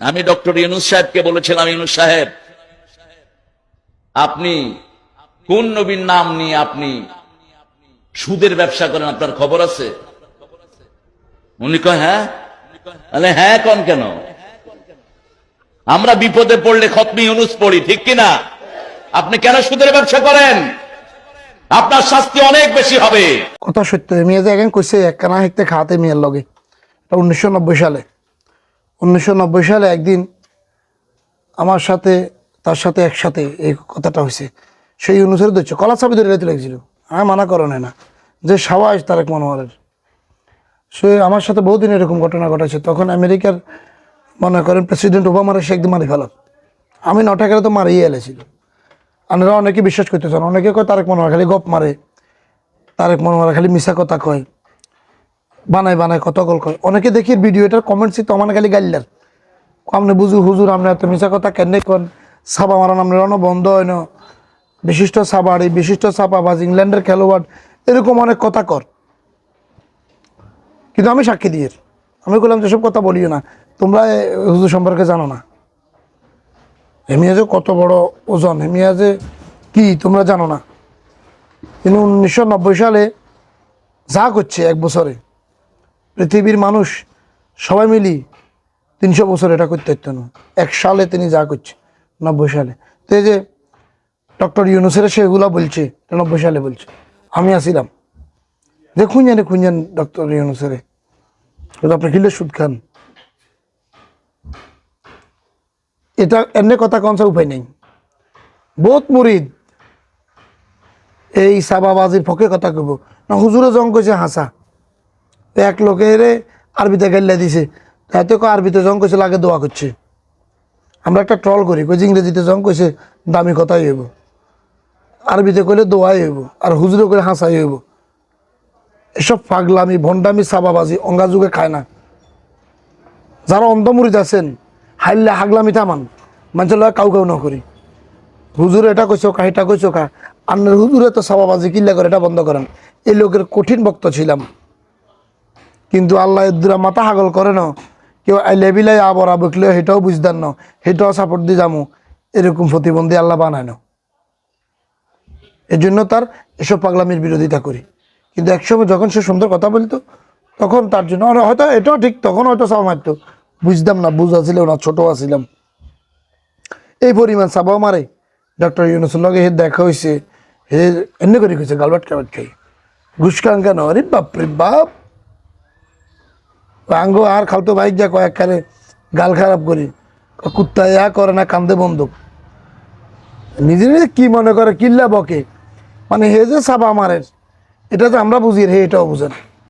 আমি ডক্টর ইউনুস সাহেবকে বলেছিলাম, ইউনুস সাহেব, আপনি কোন নবীর নাম নিয়ে আপনি সুদের ব্যবসা করেন? আপনার খবর আছে? উনি কয় হ্যাঁ? আরে হ্যাঁ কন কেন? আমরা বিপদে পড়লে খতমি ইউনুস পড়ি, ঠিক কিনা? আপনি কেন সুদের ব্যবসা করেন? আপনার শাস্তি অনেক বেশি হবে। কথা সত্য, মেয়ে যে একদিন কইছে, একখানা হেঁকতে খাওয়াতে মেয়ের লগে। উনিশশো সালে। উনিশশো নব্বই সালে একদিন আমার সাথে, তার সাথে একসাথে এই কথাটা হয়েছে। সেই অনুসারে ধরছে কলা চাবি ধরে রেতে লেগেছিল। আমি মানা করো না। যে সাবাস তারেক মনোয়ারের। সে আমার সাথে বহুদিন এরকম ঘটনা ঘটেছে। তখন আমেরিকার, মনে করেন, প্রেসিডেন্ট ওবামার সে একদিন মারি ফেলাম আমি নটা গেলে তো মারিয়ে এলেছিল। আপনারা অনেকে বিশ্বাস করতেছেন। অনেকে কয় তারেক মনোয়ার খালি গপ মারে। তারেক মনোয়ার খালি মিশা কথা কয়। বানায় বানায় কত গল করে। অনেকে দেখি ভিডিও ভিডিওটার কমেন্টস তো আমার খালি গাইলার। আপনি বুঝু হুজুর, আপনি এত মিশা কথা কেন কন? সাবা মারান আপনার অন বন্ধ হয় না। বিশিষ্ট সাবাড়ি, বিশিষ্ট সাপাবাজ, ইংল্যান্ডের খেলোয়াড়, এরকম অনেক কথা কর। কিন্তু আমি সাক্ষী দিয়ে। আমি বললাম যেসব কথা বলিও না। তোমরা হুজুর সম্পর্কে জানো না। হেমিয়া যে কত বড় ওজন। হেমিয়া যে কি, তোমরা জানো না? কিন্তু উনিশশো সালে যা করছে এক বছরে পৃথিবীর মানুষ সবাই মিলি তিনশো বছর এটা করতে পারতো না। এক সালে তিনি যা করছে, নব্বই সালে। তো এই যে ডক্টর ইউনুসের সেগুলা বলছে নব্বই সালে বলছে। আমি আসিলাম। যে খুঁজেন খুঁজেন ডক্টর ইউনুসের। আপনি কিলে সুদ খান। এটা এনে কথা কনসা উপায় নেই। বহুত মুরিদ এই সাবাবাজির পক্ষে কথা কব না, হুজুরে জং কইছে হাসা। তো এক লোকের আরবিতে গাইলা দিছে। তাতে কো আরবিতে জং কইছে, লাগে দোয়া করছে। আমরা একটা ট্রল করি কই ইংরেজিতে জং কইছে, দামি কথাই হইব। আরবিতে কইলে দোয়াই হইব, আর হুজুরে কইলে হাসাই হইব। এসব পাগলামি, ভণ্ডামি সাবাবাজি অঙ্গা যুগে খায় না। যারা অন্ধমুরিদ আছেন হাইলে হাগলামি থামান মানুষের লয় কাউ কাউ ন করি হুজুর এটা কইছো কা এটা কইছো কা আপনার হুজুরে তো সাবাবাজি কিল্লা করে, এটা বন্ধ করেন। এই লোকের কঠিন ভক্ত ছিলাম। কিন্তু আল্লাহ এদুরা মাথা হাগল করে না। কেউ আইলে বিলাই আবরা বকলে সেটাও বুঝদান না, সেটাও সাপোর্ট দিয়ে যামু। এরকম প্রতিবন্ধী আল্লাহ বানায় এর জন্য তার এসব পাগলামির বিরোধিতা করি। কিন্তু একসময় যখন সে সুন্দর কথা বলতো, তখন তার জন্য হয়তো এটাও ঠিক, তখন হয়তো সাবা মারতো। বুঝতাম না, বুঝা ছিল না, ছোট আছিলাম এই পরিমাণ সাবাও মারে। ডক্টর ইউনুসের লগে হে দেখা হয়েছে হে এমনি করে গেছে গালবাট কাবাট খাই ঘুষ খান কেন? আরে বাপ রে বাপ! আঙ্গ আর খালতো বাইক যা কয়েক খারে গাল খারাপ করি। কুত্তা ইয়া করে না, কান্দে বন্দুক। নিজে নিজে কি মনে করে, কিল্লা বকে। মানে হে যে সাবা মারের, এটা তো আমরা বুঝি, হে এটাও বুঝেন